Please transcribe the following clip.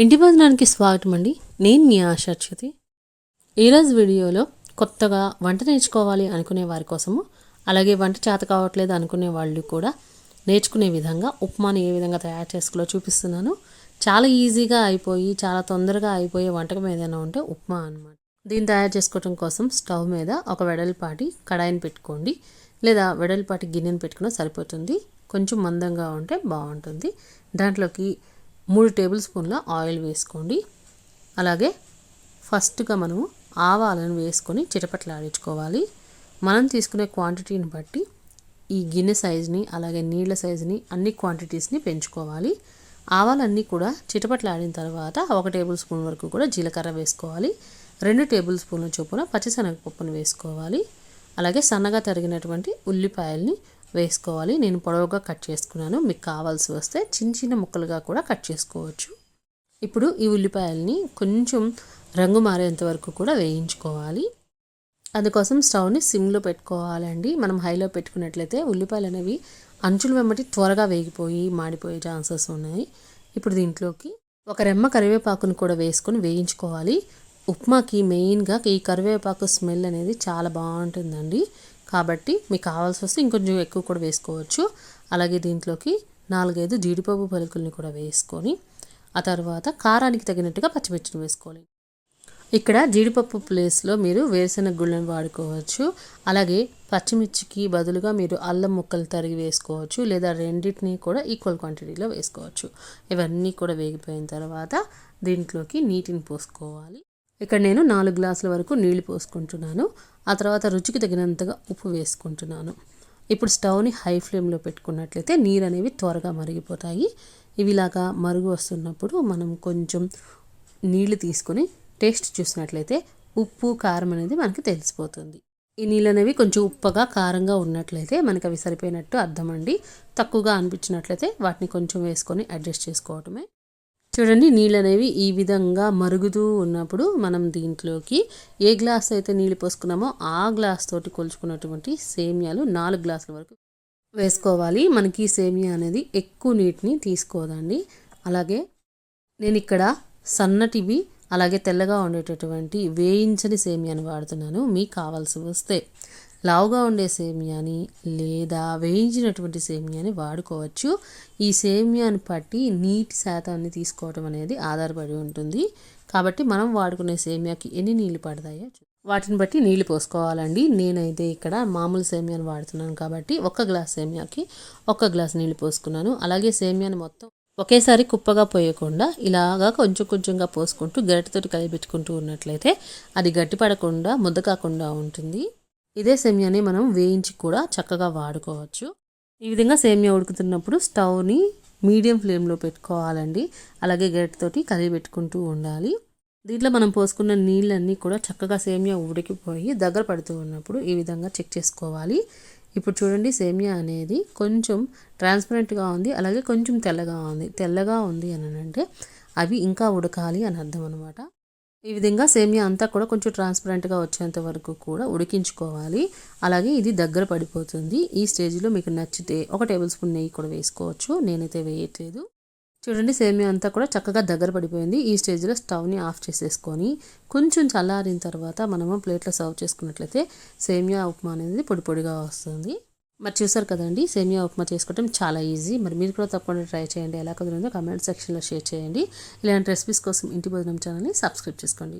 ఇంటి భోజనానికి స్వాగతం అండి. నేను మీ ఆశాచ్యుతి ఈరోజు వీడియోలో కొత్తగా వంట నేర్చుకోవాలి అనుకునే వారి కోసము అలాగే వంట చేత కావట్లేదు అనుకునే వాళ్ళు కూడా నేర్చుకునే విధంగా ఉప్మాను ఏ విధంగా తయారు చేసుకోవాలో చూపిస్తున్నాను. చాలా ఈజీగా అయిపోయి చాలా తొందరగా అయిపోయే వంటకం ఏదైనా ఉంటే ఉప్మా అనమాట దీన్ని తయారు చేసుకోవడం కోసం స్టవ్ మీద ఒక వెడల్పాటి కడాయిని పెట్టుకోండి. లేదా వెడల్పాటి గిన్నెని పెట్టుకున్నా సరిపోతుంది. కొంచెం మందంగా ఉంటే బాగుంటుంది. దాంట్లోకి మూడు టేబుల్ స్పూన్ల ఆయిల్ వేసుకోండి. అలాగే ఫస్ట్గా మనము ఆవాలను వేసుకొని చిటపట్లాడించుకోవాలి. మనం తీసుకునే క్వాంటిటీని బట్టి ఈ గిన్నె సైజుని అలాగే నీళ్ళ సైజుని అన్ని క్వాంటిటీస్ని పెంచుకోవాలి. ఆవాలన్నీ కూడా చిటపట్లాడిన తర్వాత ఒక టేబుల్ స్పూన్ వరకు కూడా జీలకర్ర వేసుకోవాలి. రెండు టేబుల్ స్పూన్ల చొప్పున పచ్చిశనగపప్పును వేసుకోవాలి. అలాగే సన్నగా తరిగినటువంటి ఉల్లిపాయల్ని వేసుకోవాలి. నేను పొడవుగా కట్ చేసుకున్నాను. మీకు కావాల్సి వస్తే చిన్న చిన్న ముక్కలుగా కూడా కట్ చేసుకోవచ్చు. ఇప్పుడు ఈ ఉల్లిపాయల్ని కొంచెం రంగు మారేంత వరకు కూడా వేయించుకోవాలి. అందుకోసం స్టవ్ని సిమ్లో పెట్టుకోవాలండి. మనం హైలో పెట్టుకున్నట్లయితే ఉల్లిపాయలు అనేవి అంచులు వెంబటి త్వరగా వేగిపోయి మాడిపోయే ఛాన్సెస్ ఉన్నాయి. ఇప్పుడు దీంట్లోకి ఒక రెమ్మ కరివేపాకును కూడా వేసుకొని వేయించుకోవాలి. ఉప్మాకి మెయిన్గా ఈ కరివేపాకు స్మెల్ అనేది చాలా బాగుంటుందండి. కాబట్టి మీకు కావాల్సి వస్తే ఇంకొంచెం ఎక్కువ కూడా వేసుకోవచ్చు. అలాగే దీంట్లోకి నాలుగైదు జీడిపప్పు పలుకుల్ని కూడా వేసుకొని ఆ తర్వాత కారానికి తగినట్టుగా పచ్చిమిర్చిని వేసుకోవాలి. ఇక్కడ జీడిపప్పు ప్లేస్లో మీరు వేరుశెనగ గుళ్ళను వాడుకోవచ్చు. అలాగే పచ్చిమిర్చికి బదులుగా మీరు అల్లం ముక్కలు తరిగి వేసుకోవచ్చు. లేదా రెండింటిని కూడా ఈక్వల్ క్వాంటిటీలో వేసుకోవచ్చు. ఇవన్నీ కూడా వేగిపోయిన తర్వాత దీంట్లోకి నీటిని పోసుకోవాలి. ఇక్కడ నేను నాలుగు గ్లాసుల వరకు నీళ్ళు పోసుకుంటున్నాను. ఆ తర్వాత రుచికి తగినంతగా ఉప్పు వేసుకుంటున్నాను. ఇప్పుడు స్టవ్ని హై ఫ్లేమ్లో పెట్టుకున్నట్లయితే నీరు అనేవి త్వరగా మరిగిపోతాయి. ఇవి ఇలాగా మరుగు వస్తున్నప్పుడు మనం కొంచెం నీళ్ళు తీసుకొని టేస్ట్ చూసినట్లయితే ఉప్పు కారం అనేది మనకి తెలిసిపోతుంది. ఈ నీళ్ళు అనేవి కొంచెం ఉప్పగా కారంగా ఉన్నట్లయితే మనకి అవి సరిపోయినట్టు అర్థమండి. అండి తక్కువగా అనిపించినట్లయితే వాటిని కొంచెం వేసుకొని అడ్జస్ట్ చేసుకోవటమే. చూడండి నీళ్ళు అనేవి ఈ విధంగా మరుగుతూ ఉన్నప్పుడు మనం దీంట్లోకి ఏ గ్లాస్ అయితే నీళ్ళు పోసుకున్నామో ఆ గ్లాస్ తోటి కొలుచుకున్నటువంటి సేమియాలు నాలుగు గ్లాసుల వరకు వేసుకోవాలి. మనకి సేమియా అనేది ఎక్కువ నీటిని తీసుకోదండి. అలాగే నేను ఇక్కడ సన్నటివి అలాగే తెల్లగా ఉండేటటువంటి వేయించని సేమియాను వాడుతున్నాను. మీకు కావాల్సి వస్తే లావుగా ఉండే సేమియాని లేదా వేయించినటువంటి సేమియాని వాడుకోవచ్చు. ఈ సేమియాని పట్టి నీటి శాతాన్ని తీసుకోవడం అనేది ఆధారపడి ఉంటుంది. కాబట్టి మనం వాడుకునే సేమియాకి ఎన్ని నీళ్ళు పడతాయో వాటిని బట్టి నీళ్ళు పోసుకోవాలండి. నేనైతే ఇక్కడ మామూలు సేమియాని వాడుతున్నాను కాబట్టి ఒక గ్లాస్ సేమియాకి ఒక గ్లాస్ నీళ్ళు పోసుకున్నాను. అలాగే సేమియాని మొత్తం ఒకేసారి కుప్పగా పోయకుండా ఇలాగా కొంచెం కొంచెంగా పోసుకుంటూ గరిటతోటి కలిపెట్టుకుంటూ ఉన్నట్లయితే అది గట్టిపడకుండా ముద్ద కాకుండా ఉంటుంది. ఇదే సేమియాని మనం వేయించి కూడా చక్కగా వాడుకోవచ్చు. ఈ విధంగా సేమియా ఉడుకుతున్నప్పుడు స్టవ్ని మీడియం ఫ్లేమ్లో పెట్టుకోవాలండి. అలాగే గరిటతోటి కలిగి పెట్టుకుంటూ ఉండాలి. దీంట్లో మనం పోసుకున్న నీళ్ళన్నీ కూడా చక్కగా సేమియా ఉడికిపోయి దగ్గర పడుతూ ఉన్నప్పుడు ఈ విధంగా చెక్ చేసుకోవాలి. ఇప్పుడు చూడండి సేమియా అనేది కొంచెం ట్రాన్స్పరెంట్గా ఉంది అలాగే కొంచెం తెల్లగా ఉంది. తెల్లగా ఉంది అని అంటే అవి ఇంకా ఉడకాలి అని అర్థం అనమాట ఈ విధంగా సేమియా అంతా కూడా కొంచెం ట్రాన్స్పరెంట్గా వచ్చేంత వరకు కూడా ఉడికించుకోవాలి. అలాగే ఇది దగ్గర పడిపోతుంది. ఈ స్టేజ్లో మీకు నచ్చితే ఒక టేబుల్ స్పూన్ నెయ్యి కూడా వేసుకోవచ్చు. నేనైతే వేయట్లేదు. చూడండి సేమియా అంతా కూడా చక్కగా దగ్గర పడిపోయింది. ఈ స్టేజ్లో స్టవ్ని ఆఫ్ చేసేసుకొని కొంచెం చల్లారిన తర్వాత మనము ప్లేట్లో సర్వ్ చేసుకున్నట్లయితే సేమియా ఉప్మా అనేది పొడి పొడిగా వస్తుంది. మరి చూసారు కదండి సేమియా ఉప్మా చేసుకోవడం చాలా ఈజీ. మరి మీరు కూడా తప్పకుండా ట్రై చేయండి. ఎలా కుదిరిందో కమెంట్ సెక్షన్లో షేర్ చేయండి. ఇలాంటి రెసిపీస్ కోసం ఇంటి భోజనం ఛానల్ని సబ్స్క్రైబ్ చేసుకోండి.